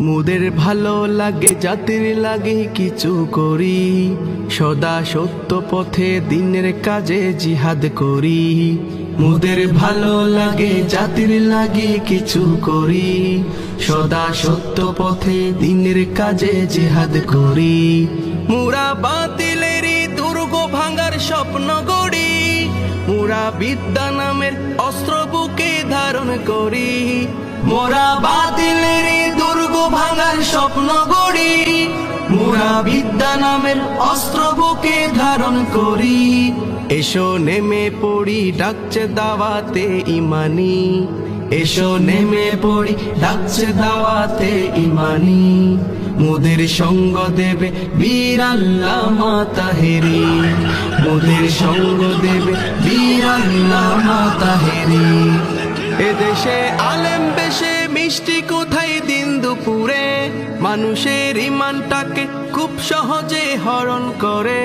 মুদের ভালো লাগে, জাতির লাগে কিছু করি। সদা সত্য পথে দিনের কাজে জিহাদ করি। মুদের ভালো লাগে, জাতির লাগে কিছু করি। সদা সত্য পথে দিনের কাজে জিহাদ করি। মুরা বাতিলেরই দুর্গ ভাঙার স্বপ্ন গড়ি। মোরা বিদ্যা নামের অস্ত্র বুকে ধারণ করি। মোরা বাতিলের ভাঙার স্বপ্ন গড়ি মোরা বিদ্যা নামের অস্ত্র বুকে ধারণ করি। এসো নেমে পড়ি, ডাকছে দাওয়াতে ইমানি। এসো নেমে পড়ি, ডাকছে দাওয়াতে ইমানি। মোদের সঙ্গ দেবে বীর আল্লাহ মাতাহেরি মোদের সঙ্গ দেবে বীর আল্লাহ মাতাহেরি এদেশে আলেম বেশে, মিষ্টি কোথায় দিন দুপুরে? মানুষের ইমানটাকে খুব সহজে হরণ করে।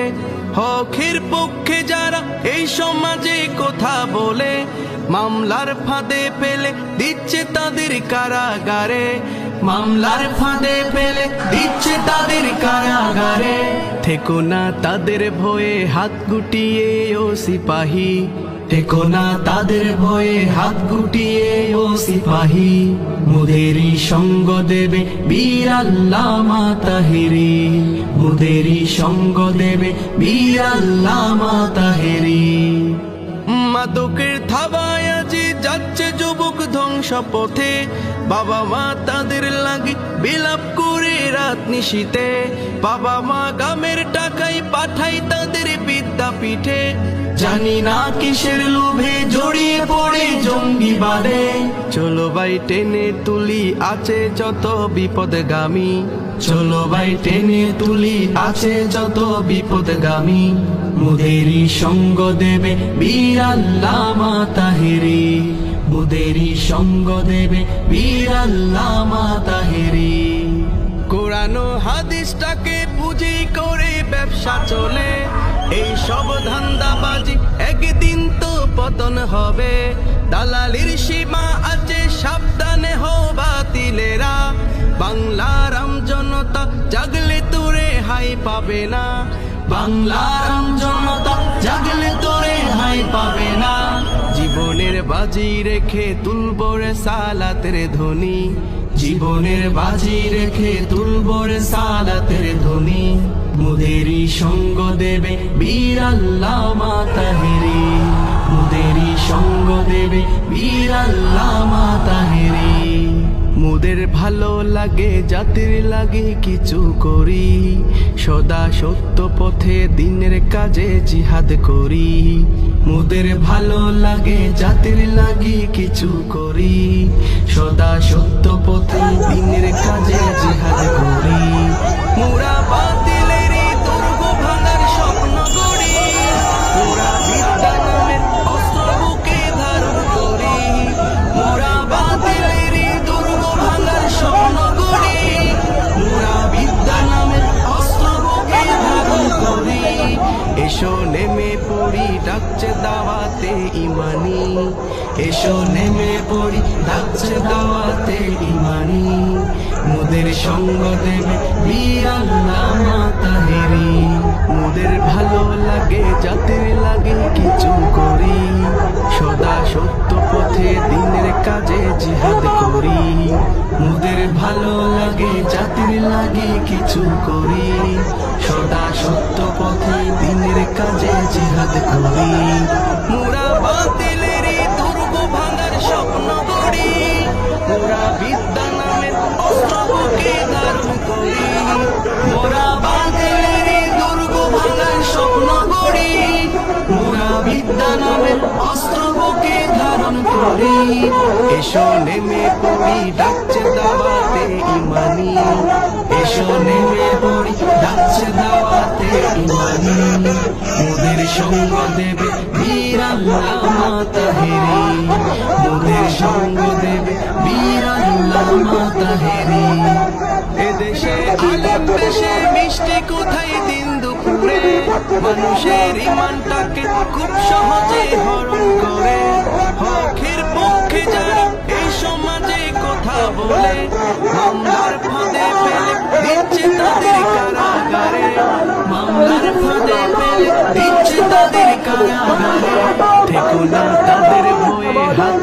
হকের পক্ষে যারা এই সমাজে কথা বলে, মামলার ফাঁদে পেলে দিচ্ছে তাদের কারাগারে। মামলার ফাঁদে পেলে দিচ্ছে তাদের কারাগারে। থেকো না তাদের ভয়ে হাত গুটিয়ে ও সিপাহী। থেকো না তাদের ভয়ে হাত গুটিয়ে, ও সিপাহী। মুদেরই সঙ্গ দেবে বীর আল্লাহ মাতাহেরি মুদেরই সঙ্গ দেবে বীর আল্লাহ মাতাহেরি মাদকের থাবায় আজি যাচ্ছে যুবক ধ্বংস পথে বাবা মা তাদের লাগে বিলাপ করে রাত নিশীতে। বাবা মা গামের টাকায় পাঠাই তাদের বিদ্যাপীঠে। জানি না কিসের লোভে জড়িয়ে পড়ে জঙ্গি বাদে চলো ভাই, টেনে তুলি, আছে যত বিপদগামী। চলো ভাই, টেনে তুলি, আছে যত বিপদগামী। মুদেরই সঙ্গ দেবে বীর আল্লাহ মাতাহেরি। মুদেরই সঙ্গ দেবে বীর আল্লাহ মাতাহেরি। কোরআন হাদিসটাকে পুঁজি করে ব্যবসা চলে। এই সব ধান্দাবাজি একদিন তো পতন হবে। দালালির সীমা আছে, সাবধানে হো বাতিলেরা। বাংলার জনতা জাগলে তোরে হাই পাবে না। বাংলার জনতা জাগলে তোরে হাই পাবে না। বাজি রেখে তুলবরে সালাতের ধ্বনি। জীবনের বাজি রেখে তুলবরে সালাতের ধ্বনি। মুদেরি সঙ্গ দেবে বীর আল্লাহ মাতাহেরি। মুদেরি সঙ্গ দেবে বীর আল্লাহ মাতাহেরি। মুদের ভালো লাগে জাতির লাগে কিছু করি। সদা সত্য পথে দিনের কাজে জিহাদ করি। মোদের ভালো লাগে জাতির লাগে কিছু করি। সদা সত্য পথে দিনের কাজে জিহাদ করি। মুরা নেমে পড়ি, ডাকছে দাওয়াতে ইমানি। মুদের সঙ্গ দেবে বীর আল্লাহ মাতাহেরি মুদের ভালো লাগে জাতির লাগে কিছু করি। সদা সত্য পথে দিনের কাজে জিহাদ করি। মুদের ভালো লাগে জাতির লাগে কিছু করি। সদা সত্য পথে দিনের কাজে জিহাদ করি। মুরা মোরা বিদ্যা বুকে করি করি। এসো নেমে পড়ি ডাকছে দাবাতে ইমানি। এসো নেমে পড়ি জামা দিন দুপুরে? মানুষের ইমানটাকে খুব সহজে হরণ করে। এই সমাজে কথা বলে, মামলার ফাঁদে তাদের কারাগারে। মামলার তাদের হাত